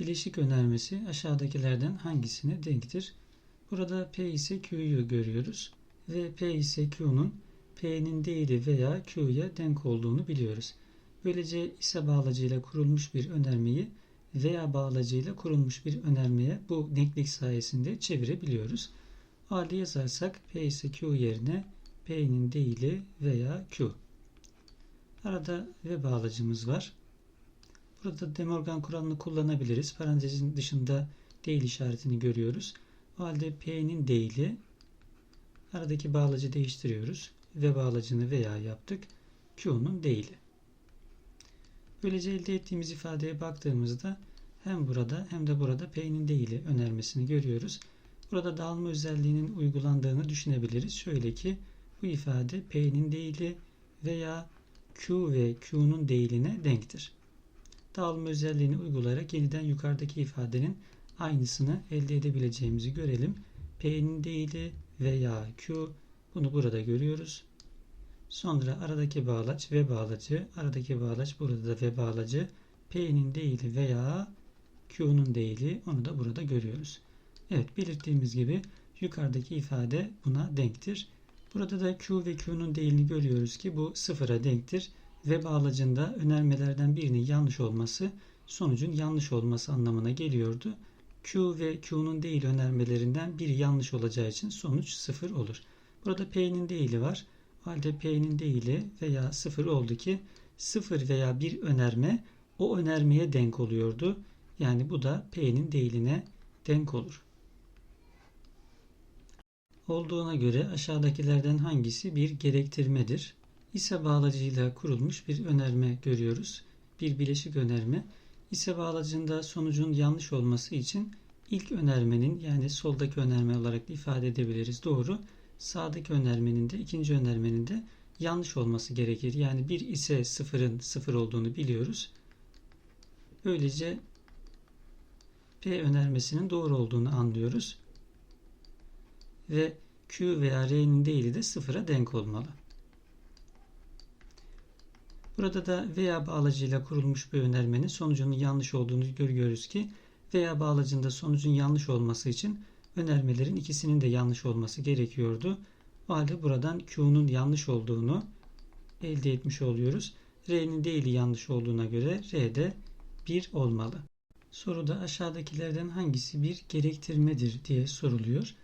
Bileşik önermesi aşağıdakilerden hangisine denktir? Burada P ise Q'yu görüyoruz ve P ise Q'nun P'nin değili veya Q'ya denk olduğunu biliyoruz. Böylece ise bağlacıyla kurulmuş bir önermeyi veya bağlacıyla kurulmuş bir önermeye bu denklik sayesinde çevirebiliyoruz. O halde yazarsak P ise Q yerine P'nin değili veya Q. Arada ve bağlacımız var. Burada De Morgan kuralını kullanabiliriz. Parantezin dışında değil işaretini görüyoruz. O halde P'nin değili aradaki bağlacı değiştiriyoruz. Ve bağlacını veya yaptık. Q'nun değili. Böylece elde ettiğimiz ifadeye baktığımızda hem burada hem de burada P'nin değili önermesini görüyoruz. Burada dağılma özelliğinin uygulandığını düşünebiliriz. Şöyle ki bu ifade P'nin değili veya Q ve Q'nun değiline denktir. Dağılma özelliğini uygulayarak yeniden yukarıdaki ifadenin aynısını elde edebileceğimizi görelim. P'nin değili veya Q bunu burada görüyoruz. Sonra aradaki bağlaç ve bağlacı, aradaki bağlaç burada da ve bağlacı, P'nin değili veya Q'nun değili onu da burada görüyoruz. Evet belirttiğimiz gibi yukarıdaki ifade buna denktir. Burada da Q ve Q'nun değilini görüyoruz ki bu sıfıra denktir ve bağlacında önermelerden birinin yanlış olması sonucun yanlış olması anlamına geliyordu. Q ve Q'nun değil önermelerinden biri yanlış olacağı için sonuç sıfır olur. Burada P'nin değili var. O halde P'nin değili veya sıfır oldu ki sıfır veya bir önerme o önermeye denk oluyordu. Yani bu da P'nin değiline denk olur. Olduğuna göre aşağıdakilerden hangisi bir gerektirmedir? İse bağlacıyla kurulmuş bir önerme görüyoruz. Bir bileşik önerme. İse bağlacında sonucun yanlış olması için ilk önermenin yani soldaki önerme olarak ifade edebiliriz. Doğru. Sağdaki önermenin de ikinci önermenin de yanlış olması gerekir. Yani bir ise sıfırın sıfır olduğunu biliyoruz. Böylece P önermesinin doğru olduğunu anlıyoruz. Ve Q veya R'nin değili de sıfıra denk olmalı. Burada da veya bağlacıyla kurulmuş bir önermenin sonucunun yanlış olduğunu görüyoruz ki veya bağlacında sonucun yanlış olması için önermelerin ikisinin de yanlış olması gerekiyordu. O halde buradan Q'nun yanlış olduğunu elde etmiş oluyoruz. R'nin değili yanlış olduğuna göre R'de 1 olmalı. Soruda aşağıdakilerden hangisi bir gerektirmedir diye soruluyor.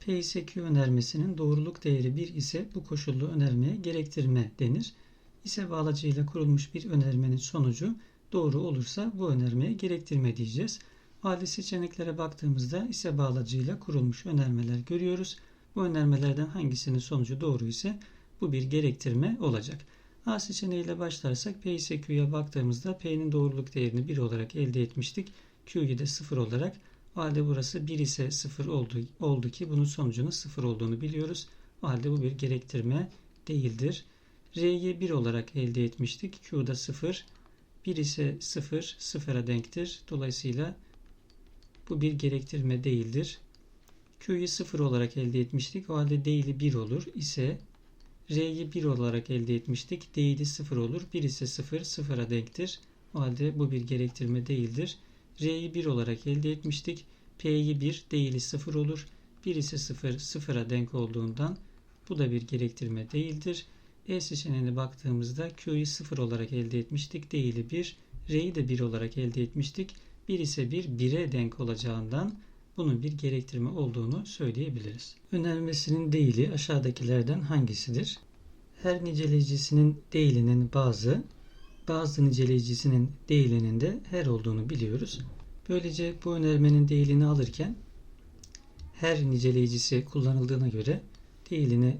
P ise Q önermesinin doğruluk değeri 1 ise bu koşullu önermeye gerektirme denir. İse bağlacıyla kurulmuş bir önermenin sonucu doğru olursa bu önermeye gerektirme diyeceğiz. Halde seçeneklere baktığımızda ise bağlacıyla kurulmuş önermeler görüyoruz. Bu önermelerden hangisinin sonucu doğru ise bu bir gerektirme olacak. A seçeneğiyle başlarsak P ise Q'ya baktığımızda P'nin doğruluk değerini 1 olarak elde etmiştik. Q'yu da 0 olarak. O halde burası 1 ise 0 oldu, oldu ki bunun sonucunun 0 olduğunu biliyoruz. O halde bu bir gerektirme değildir. R'yi 1 olarak elde etmiştik. Q'da 0. 1 ise 0, 0'a denktir. Dolayısıyla bu bir gerektirme değildir. Q'yu 0 olarak elde etmiştik. O halde değili 1 olur ise R'yi 1 olarak elde etmiştik. Değili 0 olur. 1 ise 0, 0'a denktir. O halde bu bir gerektirme değildir. R'yi 1 olarak elde etmiştik. P'yi 1, değili 0 olur. 1 ise 0, 0'a denk olduğundan bu da bir gerektirme değildir. E seçeneğine baktığımızda Q'yu 0 olarak elde etmiştik. Değili 1, R'yi de 1 olarak elde etmiştik. 1 ise 1, 1'e denk olacağından bunun bir gerektirme olduğunu söyleyebiliriz. Önermesinin değili aşağıdakilerden hangisidir? Her niceleyicisinin değilinin bazı, bazı niceleyicisinin değilinin de her olduğunu biliyoruz. Böylece bu önermenin değilini alırken her niceleyicisi kullanıldığına göre değilini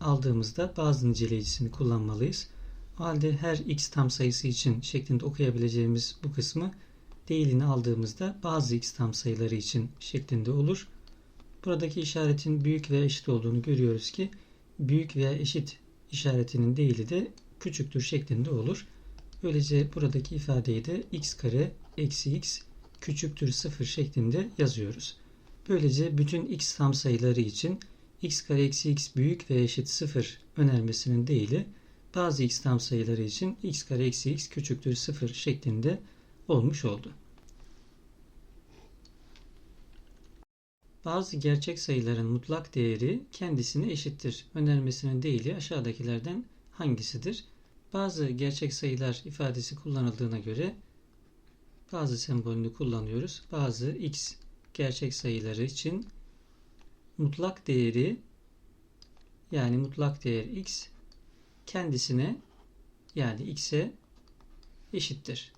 aldığımızda bazı niceleyicisini kullanmalıyız. O halde her x tam sayısı için şeklinde okuyabileceğimiz bu kısmı değilini aldığımızda bazı x tam sayıları için şeklinde olur. Buradaki işaretin büyük veya eşit olduğunu görüyoruz ki büyük veya eşit işaretinin değili de küçüktür şeklinde olur. Böylece buradaki ifadeyi de x kare eksi x küçüktür 0 şeklinde yazıyoruz. Böylece bütün x tam sayıları için x kare eksi x büyük ve eşit 0 önermesinin değili bazı x tam sayıları için x kare eksi x küçüktür 0 şeklinde olmuş oldu. Bazı gerçek sayıların mutlak değeri kendisine eşittir. Önermesinin değili aşağıdakilerden hangisidir? Bazı gerçek sayılar ifadesi kullanıldığına göre bazı sembolünü kullanıyoruz. Bazı x gerçek sayıları için mutlak değeri yani mutlak değer x kendisine yani x'e eşittir.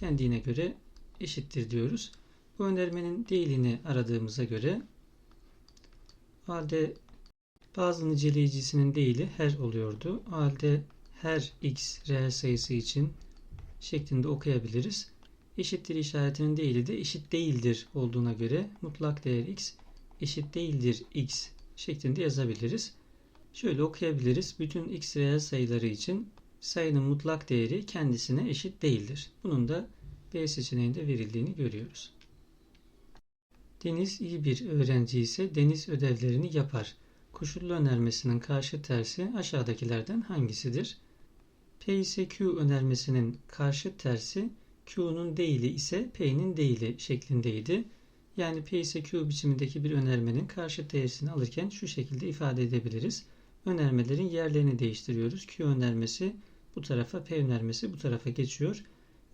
Dendiğine göre eşittir diyoruz. Bu önermenin değilini aradığımıza göre o halde bazı niceleyicisinin değili her oluyordu. O halde her x reel sayısı için şeklinde okuyabiliriz. Eşittir işaretinin değili de eşit değildir olduğuna göre mutlak değer x eşit değildir x şeklinde yazabiliriz. Şöyle okuyabiliriz. Bütün x reel sayıları için sayının mutlak değeri kendisine eşit değildir. Bunun da B seçeneğinde verildiğini görüyoruz. Deniz iyi bir öğrenci ise deniz ödevlerini yapar. Koşullu önermesinin karşı tersi aşağıdakilerden hangisidir? P ise Q önermesinin karşı tersi Q'nun değili ise P'nin değili şeklindeydi. Yani P ise Q biçimindeki bir önermenin karşı değersini alırken şu şekilde ifade edebiliriz. Önermelerin yerlerini değiştiriyoruz. Q önermesi bu tarafa, P önermesi bu tarafa geçiyor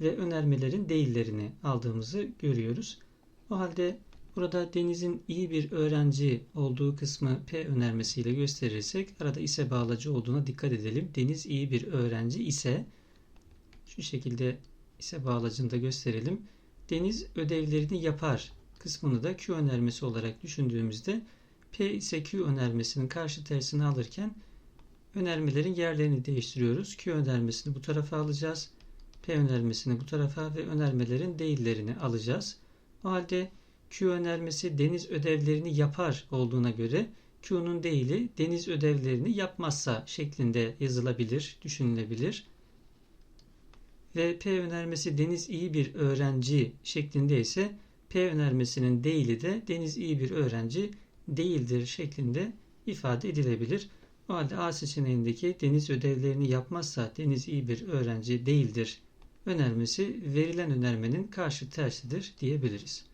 ve önermelerin değillerini aldığımızı görüyoruz. O halde burada Deniz'in iyi bir öğrenci olduğu kısmı P önermesiyle gösterirsek arada ise bağlacı olduğuna dikkat edelim. Deniz iyi bir öğrenci ise şu şekilde ise bağlacını da gösterelim. Deniz ödevlerini yapar kısmını da Q önermesi olarak düşündüğümüzde P ise Q önermesinin karşı tersini alırken önermelerin yerlerini değiştiriyoruz. Q önermesini bu tarafa alacağız. P önermesini bu tarafa ve önermelerin değillerini alacağız. O halde Q önermesi deniz ödevlerini yapar olduğuna göre Q'nun değili deniz ödevlerini yapmazsa şeklinde yazılabilir, düşünülebilir. Ve P önermesi deniz iyi bir öğrenci şeklinde ise P önermesinin değili de deniz iyi bir öğrenci değildir şeklinde ifade edilebilir. O halde A seçeneğindeki deniz ödevlerini yapmazsa deniz iyi bir öğrenci değildir önermesi verilen önermenin karşı tersidir diyebiliriz.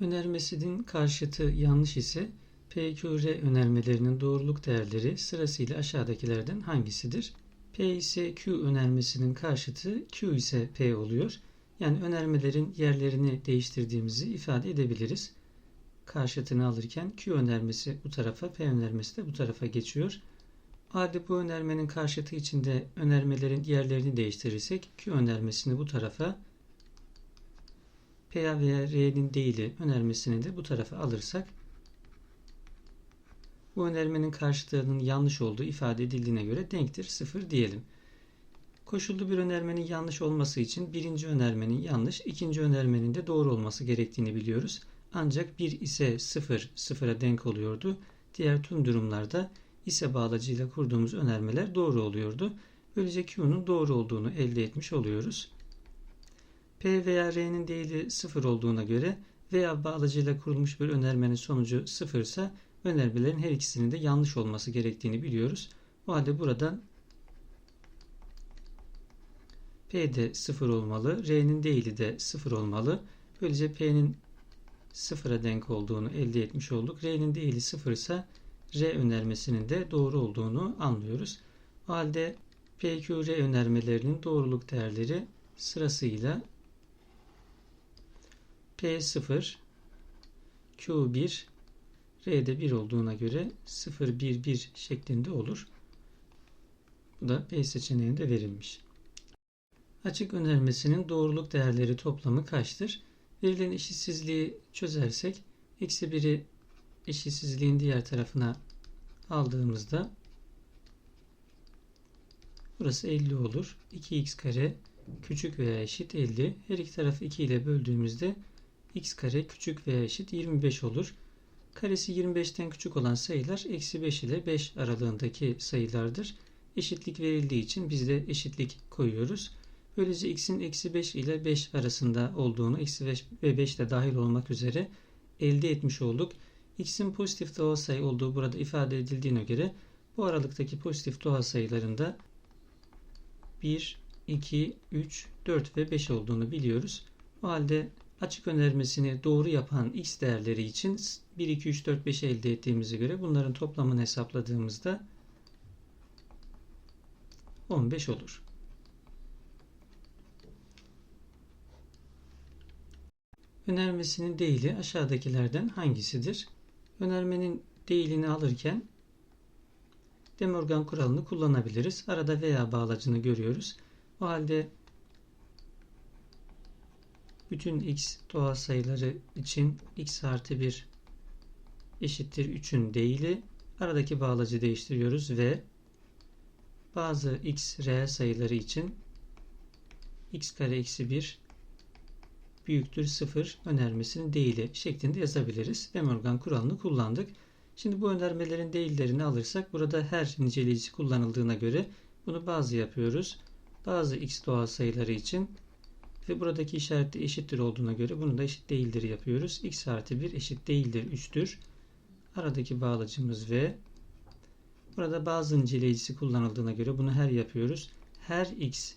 Önermesinin karşıtı yanlış ise PQR önermelerinin doğruluk değerleri sırasıyla aşağıdakilerden hangisidir? P ise Q önermesinin karşıtı Q ise P oluyor. Yani önermelerin yerlerini değiştirdiğimizi ifade edebiliriz. Karşıtını alırken Q önermesi bu tarafa, P önermesi de bu tarafa geçiyor. Halde bu önermenin karşıtı içinde önermelerin yerlerini değiştirirsek Q önermesini bu tarafa, P veya R'nin değili önermesini de bu tarafa alırsak bu önermenin karşıtının yanlış olduğu ifade edildiğine göre denktir 0 diyelim. Koşullu bir önermenin yanlış olması için birinci önermenin yanlış, ikinci önermenin de doğru olması gerektiğini biliyoruz. Ancak 1 ise 0, 0'a denk oluyordu. Diğer tüm durumlarda ise bağlacıyla kurduğumuz önermeler doğru oluyordu. Böylece Q'nun doğru olduğunu elde etmiş oluyoruz. P veya R'nin değili 0 olduğuna göre veya bağlacıyla kurulmuş bir önermenin sonucu 0 ise önermelerin her ikisinin de yanlış olması gerektiğini biliyoruz. O halde buradan P de 0 olmalı. R'nin değili de 0 olmalı. Böylece P'nin 0'a denk olduğunu elde etmiş olduk. R'nin değili 0 ise R önermesinin de doğru olduğunu anlıyoruz. O halde PQR önermelerinin doğruluk değerleri sırasıyla P0, Q1, R'de 1 olduğuna göre 0, 1, 1 şeklinde olur. Bu da B seçeneğinde verilmiş. Açık önermesinin doğruluk değerleri toplamı kaçtır? Verilen eşitsizliği çözersek eksi 1'i eşitsizliğin diğer tarafına aldığımızda burası 50 olur. 2x kare küçük veya eşit 50. Her iki tarafı 2 ile böldüğümüzde x kare küçük veya eşit 25 olur. Karesi 25'ten küçük olan sayılar eksi 5 ile 5 aralığındaki sayılardır. Eşitlik verildiği için biz de eşitlik koyuyoruz. Böylece x'in eksi 5 ile 5 arasında olduğunu, eksi 5 ve 5 de dahil olmak üzere elde etmiş olduk. x'in pozitif doğal sayı olduğu burada ifade edildiğine göre bu aralıktaki pozitif doğal sayılarında 1, 2, 3, 4 ve 5 olduğunu biliyoruz. O halde açık önermesini doğru yapan x değerleri için 1, 2, 3, 4, 5 elde ettiğimize göre bunların toplamını hesapladığımızda 15 olur. Önermesinin değili aşağıdakilerden hangisidir? Önermenin değilini alırken De Morgan kuralını kullanabiliriz. Arada veya bağlacını görüyoruz. O halde bütün x doğal sayıları için x artı 1 eşittir 3'ün değili. Aradaki bağlacı değiştiriyoruz ve bazı x reel sayıları için x kare eksi 1 büyüktür 0 önermesinin değili şeklinde yazabiliriz. De Morgan kuralını kullandık. Şimdi bu önermelerin değillerini alırsak burada her niceleyicisi kullanıldığına göre bunu bazı yapıyoruz. Bazı x doğal sayıları için ve buradaki işareti eşittir olduğuna göre bunu da eşit değildir yapıyoruz. x artı 1 eşit değildir 3'tür. Aradaki bağlacımız ve burada bazı niceleyicisi kullanıldığına göre bunu her yapıyoruz. Her x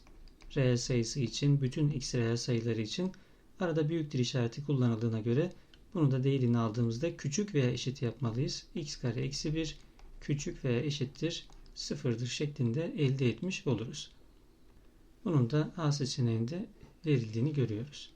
reel sayısı için bütün x reel sayıları için arada büyüktür işareti kullanıldığına göre bunu da değerini aldığımızda küçük veya eşit yapmalıyız. x kare eksi 1 küçük veya eşittir sıfırdır şeklinde elde etmiş oluruz. Bunun da A seçeneğinde verildiğini görüyoruz.